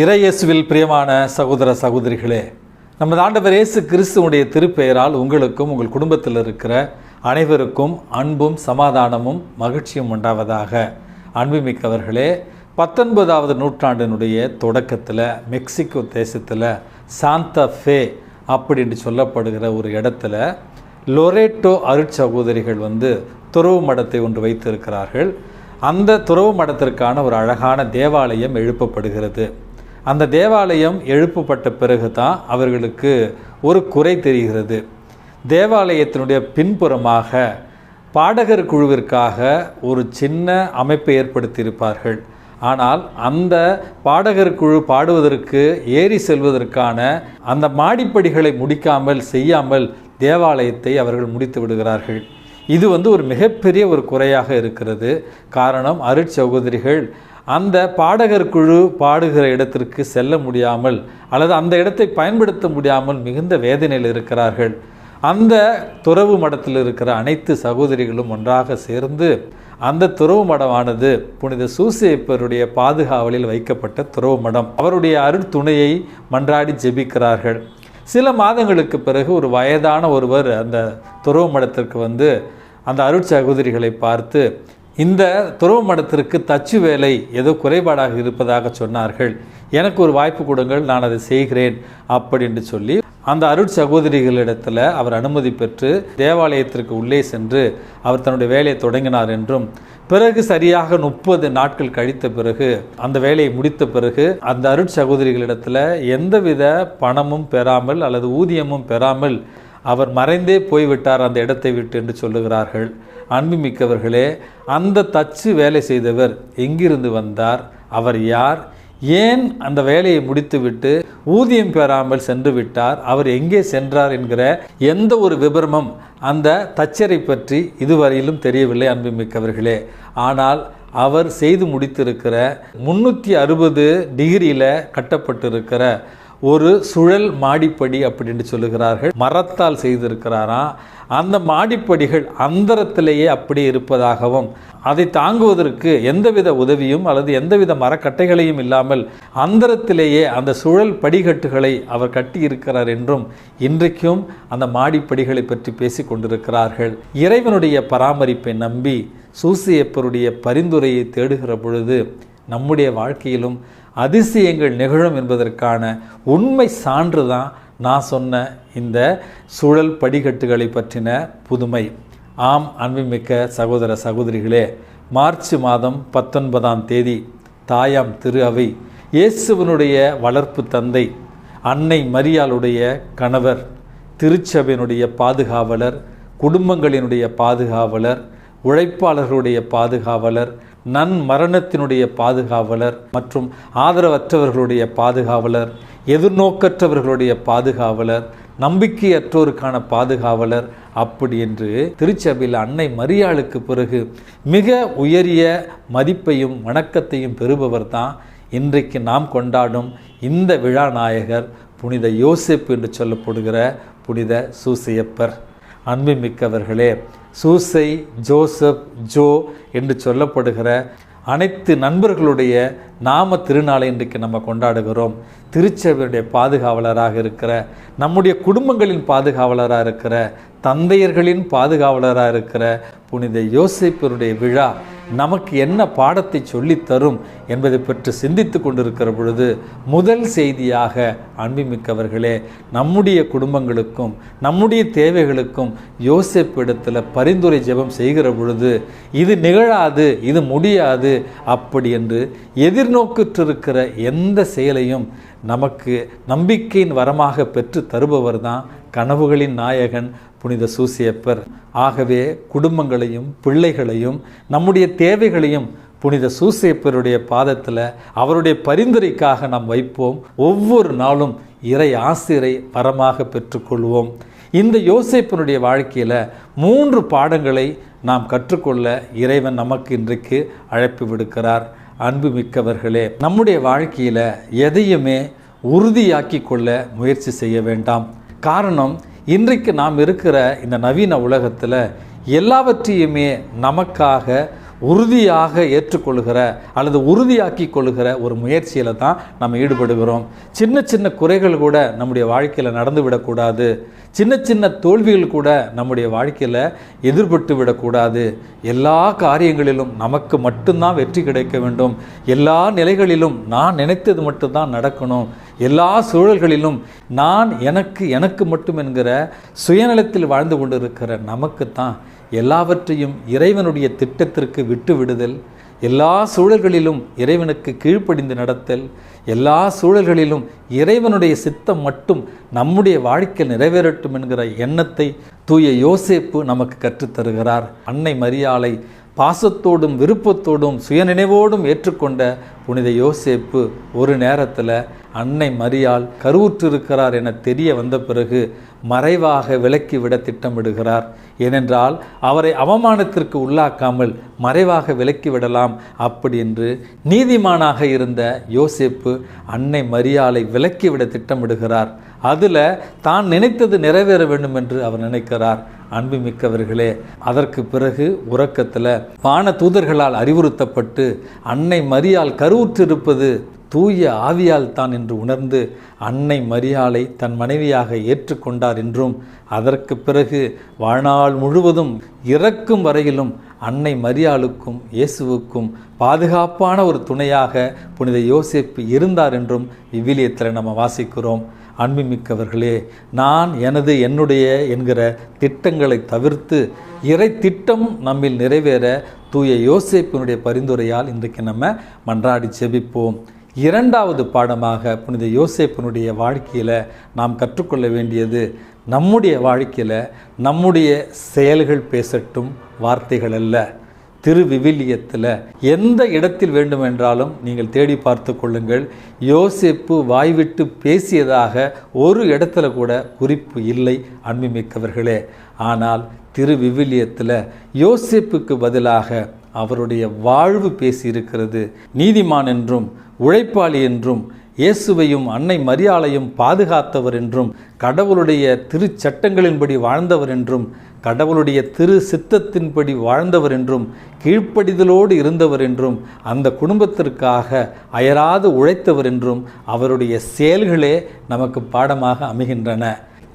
இறையேசுவில் பிரியமான சகோதர சகோதரிகளே நமது ஆண்டவர் இயேசு கிறிஸ்துவனுடைய திருப்பெயரால் உங்களுக்கும் உங்கள் குடும்பத்தில் இருக்கிற அனைவருக்கும் அன்பும் சமாதானமும் மகிழ்ச்சியும் உண்டாவதாக. அன்புமிக்கவர்களே பத்தொன்பதாவது நூற்றாண்டினுடைய தொடக்கத்தில் மெக்சிகோ தேசத்தில் சாந்தா ஃபே அப்படின்னு சொல்லப்படுகிற ஒரு இடத்துல லொரேட்டோ அருட்சகோதரிகள் வந்து துறவு மடத்தை ஒன்று வைத்திருக்கிறார்கள். அந்த துறவு மடத்திற்கான ஒரு அழகான தேவாலயம் எழுப்பப்படுகிறது. அந்த தேவாலயம் எழுப்பப்பட்ட பிறகு தான் அவர்களுக்கு ஒரு குறை தெரிகிறது. தேவாலயத்தினுடைய பின்புறமாக பாடகர் குழுவிற்காக ஒரு சின்ன அமைப்பை ஏற்படுத்தியிருப்பார்கள். ஆனால் அந்த பாடகர் குழு பாடுவதற்கு ஏறி செல்வதற்கான அந்த மாடிப்படிகளை முடிக்காமல் செய்யாமல் தேவாலயத்தை அவர்கள் முடித்து விடுகிறார்கள். இது வந்து ஒரு மிகப்பெரிய ஒரு குறையாக இருக்கிறது. காரணம் அருட்சகோதரிகள் அந்த பாடகர் குழு பாடுகிற இடத்திற்கு செல்ல முடியாமல் அல்லது அந்த இடத்தை பயன்படுத்த முடியாமல் மிகுந்த வேதனையில் இருக்கிறார்கள். அந்த துறவு மடத்தில் இருக்கிற அனைத்து சகோதரிகளும் ஒன்றாக சேர்ந்து அந்த துறவு மடமானது புனித சூசேப்பருடைய பாதுகாவலில் வைக்கப்பட்ட துறவு மடம். அவருடைய அருட்துணையை மன்றாடி ஜெபிக்கிறார்கள். சில மாதங்களுக்கு பிறகு ஒரு வயதான ஒருவர் அந்த துறவு மடத்திற்கு வந்து அந்த அருட்சகோதரிகளை பார்த்து இந்த துறவு மடத்திற்கு தச்சு வேலை ஏதோ குறைபாடாக இருப்பதாக சொன்னார்கள். எனக்கு ஒரு வாய்ப்பு கொடுங்கள் நான் அதை செய்கிறேன் அப்படின்னு சொல்லி அந்த அருட் சகோதரிகளிடத்தில் அவர் அனுமதி பெற்று தேவாலயத்திற்கு உள்ளே சென்று அவர் தன்னுடைய வேலையை தொடங்கினார் என்றும் பிறகு சரியாக முப்பது நாட்கள் கழித்த பிறகு அந்த வேலையை முடித்த பிறகு அந்த அருட் சகோதரிகளிடத்தில் எந்தவித பணமும் பெறாமல் அல்லது ஊதியமும் பெறாமல் அவர் மறைந்தே போய்விட்டார் அந்த இடத்தை விட்டு என்று சொல்லுகிறார்கள். அன்புமிக்கவர்களே அந்த தச்சு வேலை செய்தவர் எங்கிருந்து வந்தார்? அவர் யார்? ஏன் அந்த வேலையை முடித்துவிட்டு ஊதியம் பெறாமல் சென்று விட்டார்? அவர் எங்கே சென்றார் என்கிற எந்த ஒரு விபரமும் அந்த தச்சரை பற்றி இதுவரையிலும் தெரியவில்லை அன்புமிக்கவர்களே. ஆனால் அவர் செய்து முடித்திருக்கிற முன்னூற்றி அறுபது டிகிரியில் கட்டப்பட்டிருக்கிற ஒரு சுழல் மாடிப்படி அப்படின்னு சொல்லுகிறார்கள். மரத்தால் செய்திருக்கிறாராம் அந்த மாடிப்படிகள் அந்தரத்திலேயே அப்படி இருப்பதாகவும் அதை தாங்குவதற்கு எந்தவித உதவியும் அல்லது எந்தவித மரக்கட்டைகளையும் இல்லாமல் அந்தரத்திலேயே அந்த சுழல் படிக்கட்டுகளை அவர் கட்டியிருக்கிறார் என்றும் இன்றைக்கும் அந்த மாடிப்படிகளை பற்றி பேசி கொண்டிருக்கிறார்கள். இறைவனுடைய பராமரிப்பை நம்பி சூசியப்பருடைய பரிந்துரையை தேடுகிற பொழுது நம்முடைய வாழ்க்கையிலும் அதிசயங்கள் நிகழும் என்பதற்கான உண்மை சான்று தான் நான் சொன்ன இந்த சூழல் படிக்கட்டுகளை பற்றின புதுமை. ஆம் அன்புமிக்க சகோதர சகோதரிகளே மார்ச் மாதம் பத்தொன்பதாம் தேதி தாயாம் திரு அவை இயேசுவனுடைய வளர்ப்பு தந்தை அன்னை மரியாளுடைய கணவர் திருச்சபையினுடைய பாதுகாவலர் குடும்பங்களினுடைய பாதுகாவலர் உழைப்பாளர்களுடைய பாதுகாவலர் நன் மரணத்தினுடைய பாதுகாவலர் மற்றும் ஆதரவற்றவர்களுடைய பாதுகாவலர் எதிர்நோக்கற்றவர்களுடைய பாதுகாவலர் நம்பிக்கையற்றோருக்கான பாதுகாவலர் அப்படி என்று திருச்சபையில் அன்னை மரியாளுக்கு பிறகு மிக உயரிய மதிப்பையும் வணக்கத்தையும் பெறுபவர் தான் இன்றைக்கு நாம் கொண்டாடும் இந்த விழா நாயகர் புனித யோசிப்பு என்று சொல்லப்படுகிற புனித சூசையப்பர். அன்புமிக்கவர்களே சூசை ஜோசப் ஜோ என்று சொல்லப்படுகிற அனைத்து நண்பர்களுடைய நாம திருநாளை இன்றைக்கு நம்ம கொண்டாடுகிறோம். திருச்சபையுடைய பாதுகாவலராக இருக்கிற நம்முடைய குடும்பங்களின் பாதுகாவலராக இருக்கிற தந்தையர்களின் பாதுகாவலராக இருக்கிற புனித யோசிப்பருடைய விழா நமக்கு என்ன பாடத்தை சொல்லித்தரும் என்பதை பற்றி சிந்தித்து கொண்டிருக்கிற பொழுது முதல் செய்தியாக அன்புமிக்கவர்களே நம்முடைய குடும்பங்களுக்கும் நம்முடைய தேவைகளுக்கும் யோசிப்பு இடத்துல பரிந்துரை ஜெபம் செய்கிற பொழுது இது நிகழாது இது முடியாது அப்படி என்று எதிர்நோக்கிட்டிருக்கிற எந்த செயலையும் நமக்கு நம்பிக்கையின் வரமாக பெற்று தருபவர் தான் கனவுகளின் நாயகன் புனித சூசியப்பர். ஆகவே குடும்பங்களையும் பிள்ளைகளையும் நம்முடைய தேவைகளையும் புனித சூசேப்பருடைய பாதத்தில் அவருடைய பரிந்துரைக்காக நாம் வைப்போம். ஒவ்வொரு நாளும் இறை ஆசிரை வரமாக பெற்றுக்கொள்வோம். இந்த யோசேப்பனுடைய வாழ்க்கையில் மூன்று பாடங்களை நாம் கற்றுக்கொள்ள இறைவன் நமக்கு இன்றைக்கு அழைப்பு விடுக்கிறார். அன்பு மிக்கவர்களே நம்முடைய வாழ்க்கையில் எதையுமே உறுதியாக்கி கொள்ள முயற்சி செய்ய வேண்டாம். காரணம் இன்றைக்கு நாம் இருக்கிற இந்த நவீன உலகத்தில் எல்லாவற்றையுமே நமக்காக உறுதியாக ஏற்றுக்கொள்கிற அல்லது உறுதியாக்கி கொள்கிற ஒரு முயற்சியில் தான் நம்ம ஈடுபடுகிறோம். சின்ன சின்ன குறைகள் கூட நம்முடைய வாழ்க்கையில் நடந்து விடக்கூடாது. சின்ன சின்ன தோல்விகள் கூட நம்முடைய வாழ்க்கையில் எதிர்பட்டு விடக்கூடாது. எல்லா காரியங்களிலும் நமக்கு மட்டும்தான் வெற்றி கிடைக்க வேண்டும். எல்லா நிலைகளிலும் நான் நினைத்தது மட்டும்தான் நடக்கணும். எல்லா சூழல்களிலும் நான் எனக்கு எனக்கு மட்டும் என்கிற சுயநலத்தில் வாழ்ந்து கொண்டிருக்கிற நமக்குத்தான் எல்லாவற்றையும் இறைவனுடைய திட்டத்திற்கு விட்டு விடுதல் எல்லா சூழல்களிலும் இறைவனுக்கு கீழ்ப்படிந்து நடத்தல் எல்லா சூழல்களிலும் இறைவனுடைய சித்தம் மட்டும் நம்முடைய வாழ்க்கை நிறைவேறட்டும் என்கிற எண்ணத்தை தூய யோசேப்பு நமக்கு கற்றுத்தருகிறார். அன்னை மரியாளை பாசத்தோடும் விருப்பத்தோடும் சுயநினைவோடும் ஏற்றுக்கொண்ட புனித யோசேப்பு ஒரு நேரத்தில் அன்னை மரியால் கருவுற்றிருக்கிறார் என தெரிய வந்த பிறகு மறைவாக விலக்கிவிட திட்டமிடுகிறார். ஏனென்றால் அவரை அவமானத்திற்கு உள்ளாக்காமல் மறைவாக விலக்கிவிடலாம் அப்படி என்று நீதிமானாக இருந்த யோசேப்பு அன்னை மரியாலை விலக்கிவிட திட்டமிடுகிறார். அதில் தான் நினைத்தது நிறைவேற வேண்டும் என்று அவர் நினைக்கிறார். அன்புமிக்கவர்களே அதற்கு பிறகு உறக்கத்தில் வான தூதர்களால் அறிவுறுத்தப்பட்டு அன்னை மரியால் கருவுற்றிருப்பது தூய ஆவியால் தான் என்று உணர்ந்து அன்னை மரியாளை தன் மனைவியாக ஏற்றுக்கொண்டார் என்றும் அதற்கு பிறகு வாழ்நாள் முழுவதும் இறக்கும் வரையிலும் அன்னை மரியாளுக்கும் இயேசுவுக்கும் பாதுகாப்பான ஒரு துணையாக புனித யோசிப்பு இருந்தார் என்றும் இவ்விலியத்தில் நம்ம வாசிக்கிறோம். அன்புமிக்கவர்களே நான் எனது என்னுடைய என்கிற திட்டங்களை தவிர்த்து இறை திட்டம் நம்மில் நிறைவேற தூய யோசிப்பினுடைய பரிந்துரையால் இன்றைக்கு நம்ம மன்றாடி செபிப்போம் இரண்டாவது பாடமாக புனித யோசேப்பினுடைய வாழ்க்கையில் நாம் கற்றுக்கொள்ள வேண்டியது நம்முடைய வாழ்க்கையில் நம்முடைய செயல்கள் பேசட்டும் வார்த்தைகள் அல்ல. திருவிவிலியத்தில் எந்த இடத்தில் வேண்டுமென்றாலும் நீங்கள் தேடி பார்த்து கொள்ளுங்கள். யோசேப்பு வாய்விட்டு பேசியதாக ஒரு இடத்துல கூட குறிப்பு இல்லை அன்புமிக்கவர்களே. ஆனால் திருவிவிலியத்தில் யோசேப்புக்கு பதிலாக அவருடைய வாழ்வு பேசியிருக்கிறது. நீதிமான் என்றும் உழைப்பாளி என்றும் இயேசுவையும் அன்னை மரியாளையும் பாதுகாத்தவர் என்றும் கடவுளுடைய திருச்சட்டங்களின்படி வாழ்ந்தவர் என்றும் கடவுளுடைய திரு சித்தத்தின்படி வாழ்ந்தவர் என்றும் கீழ்ப்படிதலோடு இருந்தவர் என்றும் அந்த குடும்பத்திற்காக அயராது உழைத்தவர் என்றும் அவருடைய செயல்களே நமக்கு பாடமாக அமைகின்றன.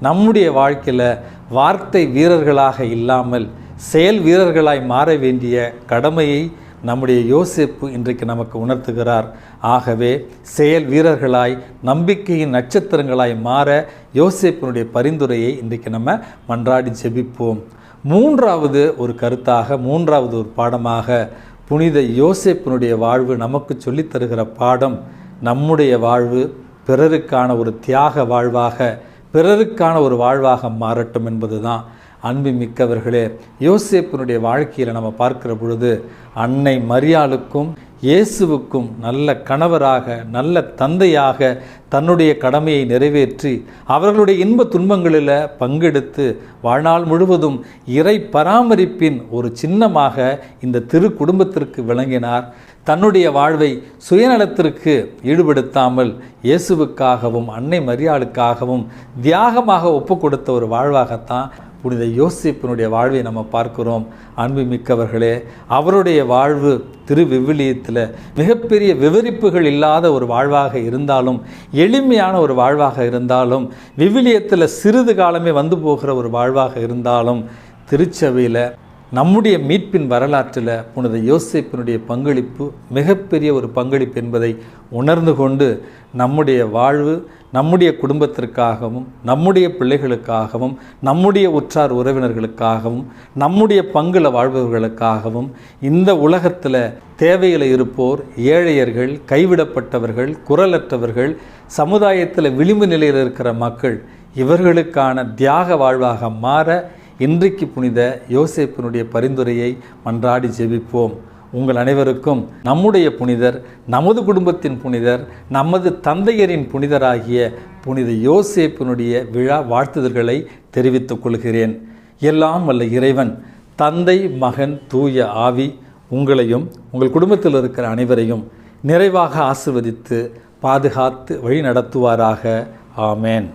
நம்முடைய வாழ்க்கையில் வார்த்தை வீரர்களாக இல்லாமல் செயல் வீரர்களாய் மாற வேண்டிய கடமையை நம்முடைய யோசிப்பு இன்றைக்கு நமக்கு உணர்த்துகிறார். ஆகவே செயல் வீரர்களாய் நம்பிக்கையின் நட்சத்திரங்களாய் மாற யோசேப்பினுடைய பரிந்துரையை இன்றைக்கு நம்ம மன்றாடி ஜெபிப்போம். மூன்றாவது ஒரு கருத்தாக மூன்றாவது ஒரு பாடமாக புனித யோசேப்பினுடைய வாழ்வு நமக்கு சொல்லித் தருகிற பாடம் நம்முடைய வாழ்வு பிறருக்கான ஒரு தியாக வாழ்வாக பிறருக்கான ஒரு வாழ்வாக மாறட்டும் என்பதுதான். அன்பு மிக்கவர்களே யோசேப்பினுடைய வாழ்க்கையில் நம்ம பார்க்கிற பொழுது அன்னை மரியாளுக்கும் இயேசுவுக்கும் நல்ல கணவராக நல்ல தந்தையாக தன்னுடைய கடமையை நிறைவேற்றி அவர்களுடைய இன்ப துன்பங்களில் பங்கெடுத்து வாழ்நாள் முழுவதும் இறை பராமரிப்பின் ஒரு சின்னமாக இந்த திரு குடும்பத்திற்கு விளங்கினார். தன்னுடைய வாழ்வை சுயநலத்திற்கு ஈடுபடுத்தாமல் இயேசுவுக்காகவும் அன்னை மரியாளுக்காகவும் தியாகமாக ஒப்பு கொடுத்த ஒரு வாழ்வாகத்தான் புனித யோசிப்பினுடைய வாழ்வை நம்ம பார்க்கிறோம். அன்பு மிக்கவர்களே அவருடைய வாழ்வு திரு விவிலியத்தில் மிகப்பெரிய விவரிப்புகள் இல்லாத ஒரு வாழ்வாக இருந்தாலும் எளிமையான ஒரு வாழ்வாக இருந்தாலும் விவிலியத்தில் சிறிது காலமே வந்து போகிற ஒரு வாழ்வாக இருந்தாலும் திருச்சபையில் நம்முடைய மீட்பின் வரலாற்றில் புனித யோசிப்பினுடைய பங்களிப்பு மிகப்பெரிய ஒரு பங்களிப்பு என்பதை உணர்ந்து கொண்டு நம்முடைய வாழ்வு நம்முடைய குடும்பத்திற்காகவும் நம்முடைய பிள்ளைகளுக்காகவும் நம்முடைய உற்றார் உறவினர்களுக்காகவும் நம்முடைய பங்குல வாழ்பவர்களுக்காகவும் இந்த உலகத்தில் தேவையில் இருப்போர் ஏழையர்கள் கைவிடப்பட்டவர்கள் குரலற்றவர்கள் சமுதாயத்தில் விளிம்பு நிலையில் இருக்கிற மக்கள் இவர்களுக்கான தியாக வாழ்வாக மாற இன்றைக்கு புனித யோசேப்பினுடைய பரிந்துரையை மன்றாடி ஜெபிப்போம். உங்கள் அனைவருக்கும் நம்முடைய புனிதர் நமது குடும்பத்தின் புனிதர் நமது தந்தையரின் புனிதராகிய புனித யோசேப்பினுடைய விழா வாழ்த்துதல்களை தெரிவித்துக் கொள்கிறேன். எல்லாம் வல்ல இறைவன் தந்தை மகன் தூய ஆவி உங்களையும் உங்கள் குடும்பத்தில் இருக்கிற அனைவரையும் நிறைவாக ஆசிர்வதித்து பாதுகாத்து வழி நடத்துவாராக ஆமேன்.